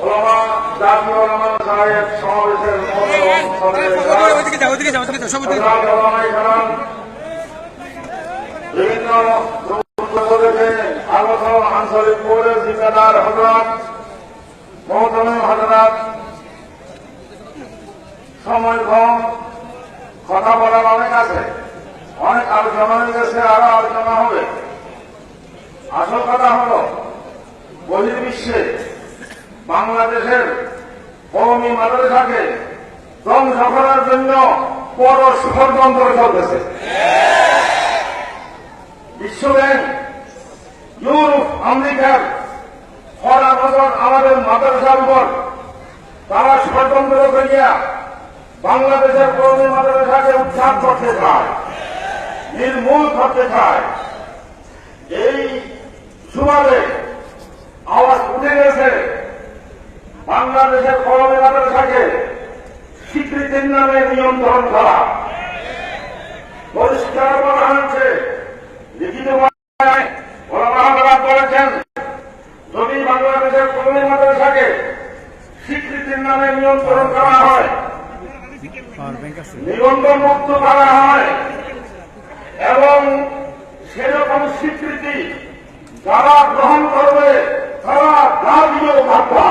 ওলামা জাতীয় ওলামা সাহেব সমাবেশের বিভিন্ন আগত আঞ্চলিক পৌরের জিম্মেদার হজরত মহতমিম হজরত সময় কম কথা বলার অনেক আছে। অনেক আলোচনা হয়ে গেছে আরও আলোচনা হবে। আসল কথা হলো বাংলাদেশের কৌমি মাদ্রাসাকে ধ্বংস করার জন্য বড় ষড়যন্ত্র চলতেছে। বিশ্বব্যাংক ইউরোপ, আমেরিকার সারা বছর আমাদের মাদ্রাসার উপর। তারা ষড়যন্ত্র করিয়া বাংলাদেশের কৌমি মাদ্রাসাকে উদ্ধার করতে চায়, নির্মূল করতে চায়। এই সুবাদে বাংলাদেশের কলমে মাদ্রাসাকে স্বীকৃতির নামে নিয়ন্ত্রণ করা। পরিষ্কার বলা হয়েছে, লিখিত বলেছেন, যদি বাংলাদেশের কলমে মাদ্রাসাকে স্বীকৃতির নামে নিয়ন্ত্রণ করা হয়। নিবন্ধন মুক্ত করা হয়। এবং সেরকম স্বীকৃতি যারা গ্রহণ করবে, তারা জাতীয় ভাববা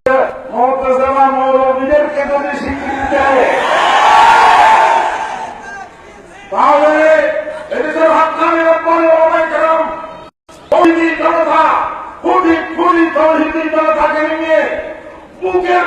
কোটি কোটি তহিদির জনতাকে নিয়ে বুকে